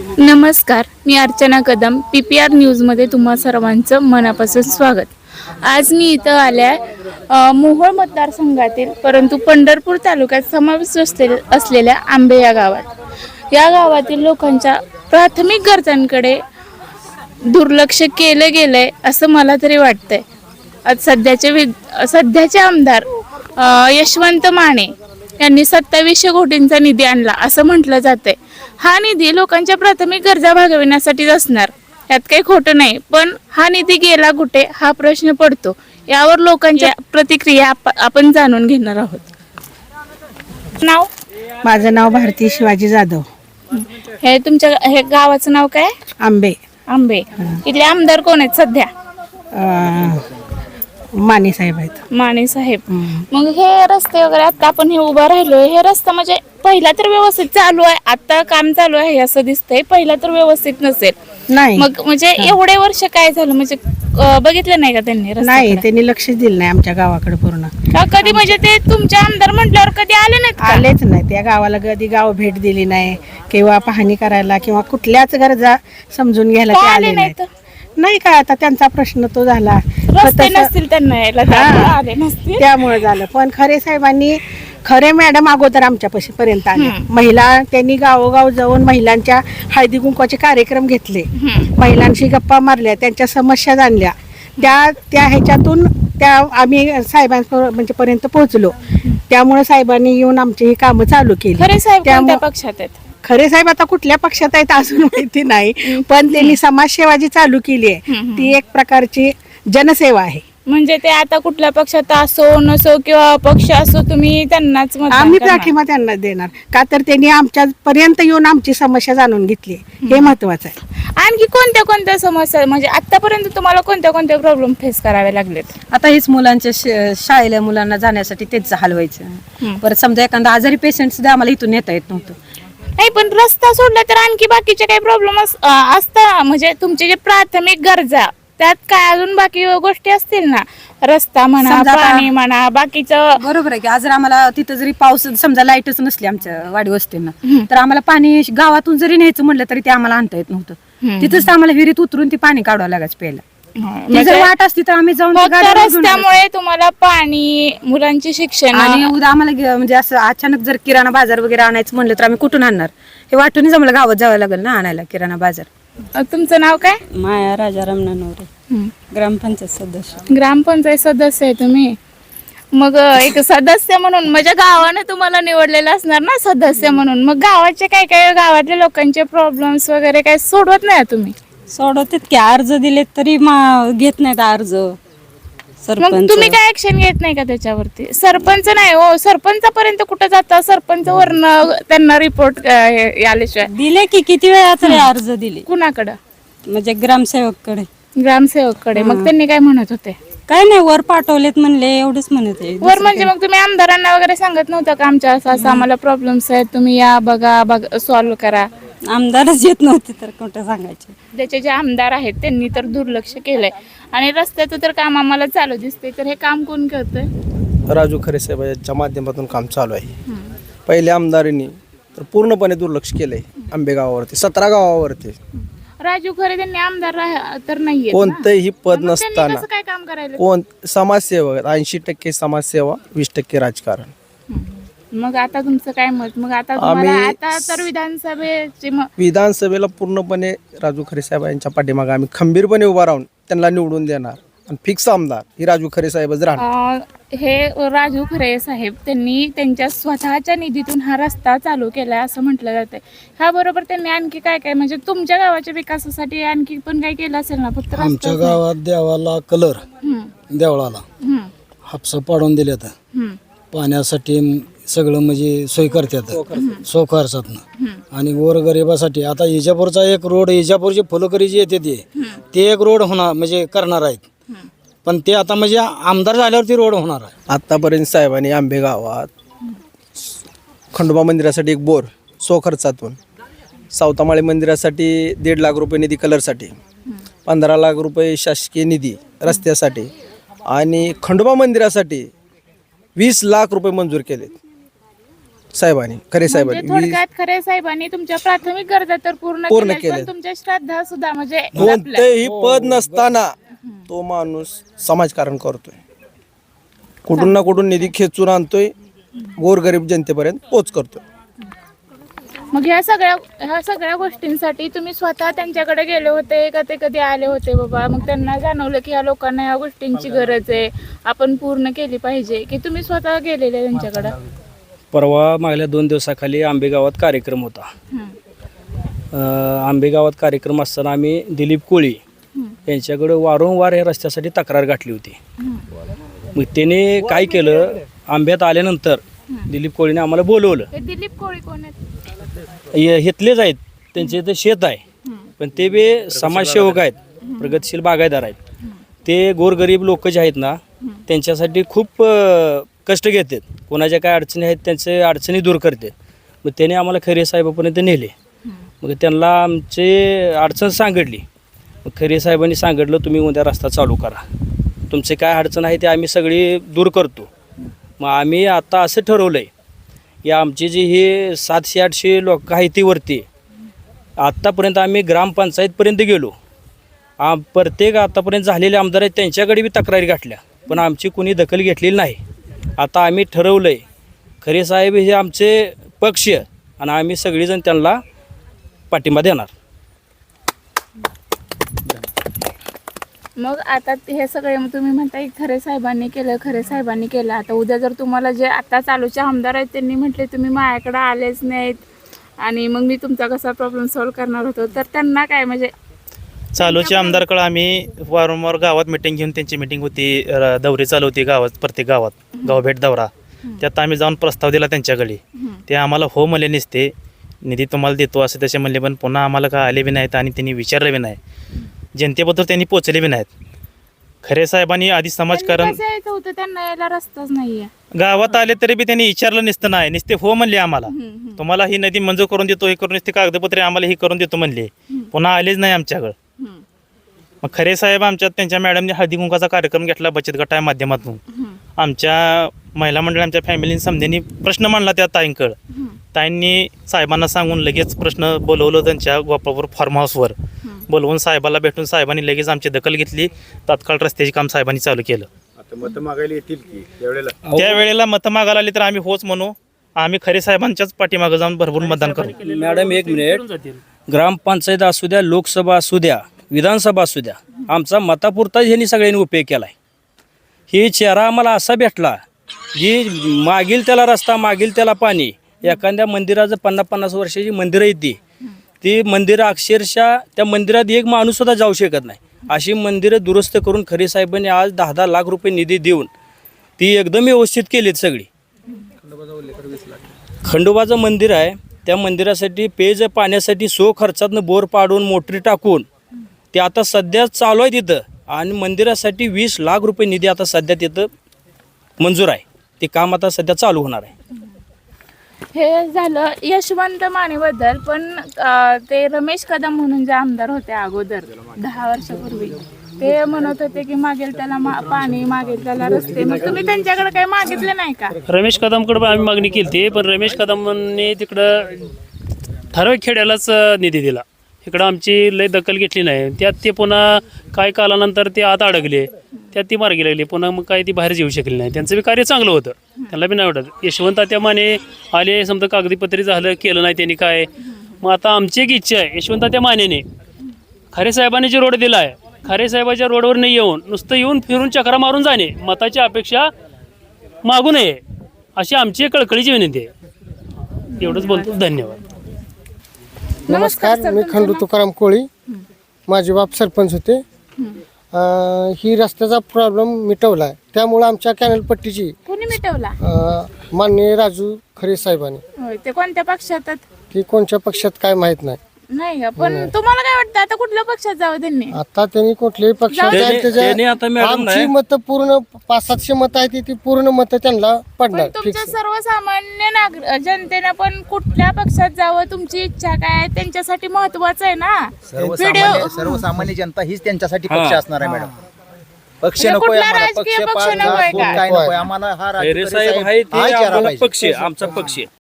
नमस्कार मी Archana Kadam P P R न्यूजमध्ये तुम्हा सर्वांचं मनापासून स्वागत. आज मी इथं आल्या मोहोळ मतदारसंघातील परंतु पंढरपूर तालुक्यात समावेश असले असलेल्या आंबे या गावात. या गावातील लोकांच्या प्राथमिक गरजांकडे दुर्लक्ष केलं गेलंय असं मला तरी वाटतंय. आज सध्याचे वि सध्याचे आमदार यशवंत माने यांनी सत्तावीसशे कोटींचा निधी आणला असं म्हटलं जातंय. हा निधी लोकांच्या प्राथमिक गरजा भागविण्यासाठीच असणार. यात काही खोटं नाही पण हा निधी गेला कुठे हा प्रश्न पडतो. यावर लोकांच्या प्रतिक्रिया आप- आपण जाणून घेणार आहोत. नाव? माझं नाव भारती शिवाजी जाधव. हे तुमच्या हे गावाचं नाव काय? आंबे. आंबे. इथले आमदार कोण आहेत सध्या? माने साहेब आहेत. माने साहेब. मग हे रस्ते वगैरे आता आपण हे उभा राहिलोय हे रस्ता म्हणजे पहिला तर व्यवस्थित चालू आहे आता काम चालू आहे असं दिसतंय पहिला तर व्यवस्थित नसेल. नाही. मग म्हणजे एवढे वर्ष काय झालं? म्हणजे अं, बघितलं नाही का त्यांनी नाही? त्यांनी लक्ष दिलं नाही आमच्या गावाकडे पूर्ण. का कधी म्हणजे ते तुमचे आमदार म्हटल्यावर कधी आले नाहीत का? आलेच नाही. त्या गावाला कधी गाव भेट दिली नाही किंवा पाहणी करायला किंवा कुठल्याच गरजा समजून घ्यायला ते आले? नाहीत. नाही का आता त्यांचा प्रश्न तो झाला. रस्ते तसं- नसतील त्यांना यायला त्यामुळे आले नसतील. त्यामुळे झालं. पण खरे साहेबांनी खरे मॅडम अगोदर आमच्या पशी पर्यंत आले. हम्म. महिला त्यांनी गावोगाव जाऊन महिलांच्या हळदी कुंकवाचे कार्यक्रम घेतले. हम्म. महिलांशी गप्पा मारल्या त्यांच्या समस्या जाणल्या. त्या त्या ह्याच्यातून त्या आम्ही साहेबांपर्यंत म्हणजे पर्यंत पोहोचलो. त्यामुळे साहेबांनी येऊन आमची ही कामं चालू केली. खरे साहेब त्यामुळं- पक्षात आहेत? खरे साहेब आता कुठल्या पक्षात आहेत अजून माहिती नाही. पण त्यांनी समाजसेवा जी चालू केली आहे हम्म. ती एक प्रकारची जनसेवा आहे. म्हणजे ते आता कुठल्या पक्षात असो नसो किंवा पक्ष असो तुम्ही त्यांनाच मतदान आम्ही करणार. पाठिंबा त्यांना देणार. का तर त्यांनी आमच्या पर्यंत येऊन आमची समस्या जाणून घेतली. हे महत्वाचं आहे. आणखी कोणत्या कोणत्या समस्या म्हणजे आतापर्यंत तुम्हाला कोणत्या कोणत्या प्रॉब्लेम फेस करावे लागलेत? आता हेच मुलांच्या श- शाळेला मुलांना जाण्यासाठी तेच हाल व्हायचं. परत समजा एखादा आजारी पेशंट सुद्धा आम्हाला इथून नेता येत नव्हतं. नाही पण रस्ता सोडला तर आणखी बाकीचे काही प्रॉब्लेम असता. म्हणजे तुमचे जे प्राथमिक गरजा त्यात काय अजून बाकी गोष्टी असतील ना? रस्ता म्हणा समजा आता- पाणी म्हणा बाकीचं बरोबर आहे की आज जर आम्हाला तिथं जरी पाऊस समजा लाईटच नसली आमच्या वाडी वस्तीनं तर आम्हाला पाणी गावातून जरी न्यायचं म्हटलं तरी ते आम्हाला आणता येत नव्हतं. हम्म. तिथंच तर आम्हाला विहिरीत उतरून ती पाणी काढावं लागायचं प्यायला. ती म्हणजे जर वाट असती तर आम्ही जाऊन ती फक्त गाडीवर घेऊन आलो. रस्त्यामुळे तुम्हाला पाणी मुलांचे शिक्षण आणि उद्या आम्हाला गे- म्हणजे असं अचानक जर किराणा बाजार वगैरे आणायचं म्हणलं तर आम्ही कुठून आणणार? हे वाटूनच आम्हाला गावात जावं लागेल ना आणायला किराणा बाजार. अ, तुमचं नाव काय? माया राजाराम नवरे. ग्रामपंचायत सदस्य. ग्रामपंचायत सदस्य आहे तुम्ही? मग अ, एक सदस्य म्हणून म्हणजे गावाने तुम्हाला निवडलेलं असणार ना सदस्य म्हणून. मग गावाचे काय काय गावातल्या लोकांचे प्रॉब्लेम्स वगैरे काय सोडवत नाही तुम्ही? सोडवतात की अर्ज दिलेत तरी मा घेत नाहीत अर्ज. मग सरपंच. तुम्ही काय ऍक्शन घेत नाही का त्याच्यावरती? सरपंच नाही हो सरपंचापर्यंत कुठं जाता सरपंच वरनं त्यांना रिपोर्ट आल्याशिवाय. दिले की किती वेळा तरी अर्ज दिले? कुणाकडं? म्हणजे ग्रामसेवककडे. ग्रामसेवककडे. मग त्यांनी काय म्हणत होते? काय नाही वर पाठवलेत म्हणले एवढंच म्हणत आहे. वर म्हणजे मग तुम्ही आमदारांना वगैरे सांगत नव्हतं का आमच्या असं असं आम्हाला प्रॉब्लेम्स आहेत तुम्ही या बघा बघा सॉल्व्ह करा. आमदारच येत नव्हते तर कुठं सांगायचे? त्याचे जे आमदार आहेत त्यांनी तर दुर्लक्ष केलंय. आणि रस्त्याचं तर काम आम्हाला चालू दिसतंय तर हे काम कोण करतंय? राजू खरे साहेब यांच्या माध्यमातून काम चालू आहे. पहिल्या आमदारांनी तर पूर्णपणे दुर्लक्ष केलंय आंबे गावावरती सतरा गावावरती. राजू खरे त्यांनी आमदार राह- तर नाहीये कोणतंही पद नसताना कसं काय काम करायला? कोण समाजसेवक ऐंशी टक्के समाजसेवा वीस टक्के राजकारण. मग आता तुमचं काय मत? मग आता तुम्हाला आम्ही- आता तर विधानसभेचे म- विधानसभेला पूर्णपणे राजू खरे साहेब यांच्या पाठीमागे आम्ही खंबीरपणे उभा राहून त्यांना निवडून देणार. आणि फिक्स आमदार ही राजू खरे साहेबच राहणार. अं, हे राजू खरे साहेब त्यांनी त्यांच्या स्वतःच्या निधीतून हा रस्ता चालू केलाय असं म्हटलं जातंय. ह्या बरोबर त्यांनी आणखी काय काय म्हणजे तुमच्या गावाच्या विकासासाठी आणखी पण काय केलं असेल ना? फक्त आमच्या रस्ताच नाही. गावात देवाला कलर हम्म, देवळाला. हम्म, हापसा पाडून दिल्यात हम्म, पाण्यासाठी सगळं म्हणजे सोय करतात. सो खर्चातनं. आणि गोरगरिबासाठी आता इजापूरचा एक रोड इजापूरची फुलकरी जी येते ते ते एक रोड होणार म्हणजे करणार आहेत. पण ते आता म्हणजे आमदार झाल्यावरती रोड होणार आहे. आत्तापर्यंत साहेबांनी आंबे गावात खंडोबा मंदिरासाठी एक बोर सो खर्चातून. सावतामाळे मंदिरासाठी दीड लाख रुपये निधी कलरसाठी. पंधरा लाख रुपये शासकीय निधी रस्त्यासाठी. आणि खंडोबा मंदिरासाठी वीस लाख रुपये मंजूर केलेत. साहेबांनी खरे म्हणजे साहेबांनी. वीस थोडक्यात खरे साहेबांनी तुमच्या प्राथमिक गरजा तर पूर्ण पूर्ण पण केल्यात. तुमच्या श्रद्धा सुद्धा म्हणजे. कोणतेही पद नसताना तो माणूस समाजकारण करतोय. कुठून ना कुठून निधी खेचून आणतोय गोरगरीब जनतेपर्यंत पोच करतोय. मग ह्या सगळ्या ह्या सगळ्या गोष्टींसाठी तुम्ही स्वतः त्यांच्याकडे गेले होते का? ते कधी आले होते बाबा? मग त्यांना जाणवलं की ह्या लोकांना ह्या गोष्टींची गरज आहे. आपण पूर्ण केली पाहिजे. की तुम्ही स्वतः गेलेले त्यांच्याकडे? परवा मागल्या दोन दिवसाखाली आंबेगावात कार्यक्रम होता. अं, आंबेगावात कार्यक्रम असताना आम्ही दिलीप कोळी यांच्याकडे वारंवार या रस्त्यासाठी तक्रार गाठली होती. मग त्याने काय केलं? आंब्यात आल्यानंतर दिलीप कोळीने आम्हाला बोलवलं. ते दिलीप कोळी कोण आहेत? हे- हेतलेच आहेत. त्यांचे इथं शेत आहे. पण ते बी समाजसेवक आहेत. प्रगतशील बागायदार आहेत. ते गोरगरीब लोक जे आहेत ना त्यांच्यासाठी खूप अ, कष्ट घेतात. कोणाच्या काय अडचणी आहेत त्यांचे अडचणी दूर करते. मग त्याने आम्हाला खरे साहेबापर्यंत नेले. मग त्यांना आमचे अडचण सांगितली. मग खरे साहेबांनी सांगितलं तुम्ही उद्या रस्ता चालू करा. तुमचे काय अडचण आहे ते आम्ही सगळी दूर करतो. मग आम्ही आता असं ठरवलं आहे की आमची जी ही सातशे आठशे लोक आहे ती वरती आत्तापर्यंत आम्ही ग्रामपंचायतपर्यंत गेलो. आ प्रत्येक आतापर्यंत झालेले आमदार आहेत त्यांच्याकडे बी तक्रारी गाठल्या. पण आमची कुणी दखल घेतलेली नाही. आता आम्ही ठरवलं आहे खरे साहेब हे आमचे पक्ष आणि आम्ही सगळीजण त्यांना पाठिंबा देणार. मग आता हे सगळे मग तुम्ही म्हणताय खरे साहेबांनी केलं खरे साहेबांनी केलं. आता उद्या जर तुम्हाला जे आता चालूचे आमदार आहेत त्यांनी म्हटले तुम्ही माझ्याकडे आलेच नाहीत. आणि मग मी तुमचा कसा प्रॉब्लेम सॉल्व्ह करणार होतो? तर त्यांना काय म्हणजे चालूच्या आमदारकडे आम्ही वारंवार गावात मिटिंग घेऊन त्यांची मिटिंग होती. र- दौरी चालू होती गावात प्रत्येक गावात. गावभेट दौरा. त्यात आम्ही जाऊन प्रस्ताव दिला त्यांच्याकडे. ते आम्हाला हो म्हणले नसते. निधी तुम्हाला देतो असं तसे म्हणले पण पुन्हा आम्हाला काय आले बी नाहीत आणि त्यांनी विचारले बी नाही जनतेबद्दल त्यांनी पोचले बी नाहीत. खरे साहेबांनी आधी समाजकारण त्यांनी कसं यायचं होतं? त्यांना यायला रस्ताच नाहीये. गावात आले तरी बी त्यांनी विचारलं नसतं नाही. नुसते हो म्हणले आम्हाला. हम्म, हम्म. तुम्हाला ही नदी मंजूर करून देतो हे करून नुसते कागदपत्रे आम्हाला ही करून देतो म्हणले. पुन्हा आलेच नाही आमच्याकडं. मग खरे साहेब आमच्यात त्यांच्या मॅडमने हळदी कुंकाचा कार्यक्रम घेतला बचत गटा माध्यमातून. हम्म, आमच्या महिला मंडळ आमच्या फॅमिलीने समजेनी प्रश्न मांडला त्या ताईंकड. ताईंनी साहेबांना सांगून लगेच प्रश्न बोलवलं त्यांच्या गोपापूर फार्म हाऊसवर हम्म. बोलवून साहेबाला भेटून साहेबांनी लगेच आमची दखल घेतली. तात्काळ रस्त्याचे काम साहेबांनी चालू केलं. त्या वेळेला मतं मागायला आली तर आम्ही होच म्हणू. आम्ही खरे साहेबांच्याच पाठीमागं जाऊन भरपूर मतदान करू. मॅडम एक मिनिट. ग्रामपंचायत असू द्या लोकसभा असू द्या विधानसभा असू द्या आमचा मतापुरताच ह्यांनी सगळ्यांनी उपयोग केला आहे ही चेहरा आम्हाला असा भेटला की मागील त्याला रस्ता मागील त्याला पाणी एखाद्या मंदिराचं पन्नास पन्नास वर्षाची मंदिरं येते ती. मंदिरं अक्षरशः त्या मंदिरात एक माणूससुद्धा जाऊ शकत नाही. अशी मंदिरं दुरुस्त करून खरे साहेबांनी आज दहा दहा लाख रुपये निधी देऊन ती एकदम व्यवस्थित केलीत सगळी. खंडोबाचं मंदिर आहे. त्या मंदिरासाठी पेज पाण्यासाठी सो खर्चातनं बोर पाडून मोटरी टाकून ते आता सध्या चालू आहे तिथं. आणि मंदिरासाठी वीस लाख रुपये निधी आता सध्या तिथं मंजूर आहे. ते काम आता सध्या चालू होणार आहे. हे झालं यशवंत मानेबद्दल पण ते रमेश कदम म्हणून जे आमदार होते अगोदर दहा वर्षापूर्वी. ते म्हणत होते की मागेल त्याला मा- पाणी मागेल त्याला रस्ते. मग तुम्ही त्यांच्याकडे काही मागितले नाही का? रमेश कदमकडे आम्ही मागणी केली होती पण रमेश कदमांनी तिकडं ठराविक खेड्यालाच निधी दिला. इकडं आमची लय दखल घेतली नाही. त्यात ते पुन्हा काय कालानंतर ते आत अडकले. त्यात ती मार्गी लागली. पुन्हा मग काय ती बाहेर येऊ शकली नाही. त्यांचं बी कार्य चांगलं होतं. त्यांना बी नाही वाटत यशवंत त्या माने आले समजा कागदीपत्री झालं केलं नाही त्यांनी काय. मग आता आमची एक इच्छा आहे. यशवंत त्या मानेने. खरे साहेबांनी जे रोड दिला आहे खरे साहेबाच्या रोडवर नाही येऊन नुसतं येऊन फिरून चक्रा मारून जाणे मताची अपेक्षा मागू नये अशी आमची एक कळकळीची विनंती आहे. एवढंच बोलतो धन्यवाद. नमस्कार मी खंडू तुकाराम कोळी. माझे बाप सरपंच होते. अं, ही रस्त्याचा प्रॉब्लेम मिटवला आहे त्यामुळं आमच्या कॅनल पट्टीची कोणी मिटवला? अं, माननीय राजू खरे साहेबांनी. होय ते कोणत्या पक्षात आहेत? ती कोणत्या पक्षात काय माहीत नाही. नाही का? पण तुम्हाला काय वाटतं? आता कुठल्या पक्षात जावं त्यांनी? आता त्यांनी कुठल्याही पक्षात त्याने- जाईल त्याच्या- त्याने आता मॅडम आमची नाही. मतं पूर्ण पाच सातशे मतं आहेत ती पूर्ण मतं त्यांना पण पडणार तुमच्या फिक्स सर्वसामान्य नागर जनतेनं पण कुठल्या पक्षात जावं तुमची इच्छा काय? आहे, त्यांच्यासाठी महत्वाचं आहे ना? सर्वसामान्य व्हिडिओ सर्वसामान्य जनता हीच त्यांच्यासाठी हा. पक्ष असणार आहे मॅडम. पक्ष म्हणजे नकोय कुठला आम्हाला. राजकीय पक्ष पक्ष पार नकोय जात, का? काय नकोय? आम्हाला हा राजकीय साहेब आहे ते हा. पक्ष आहे, आमचा पक्ष आहे.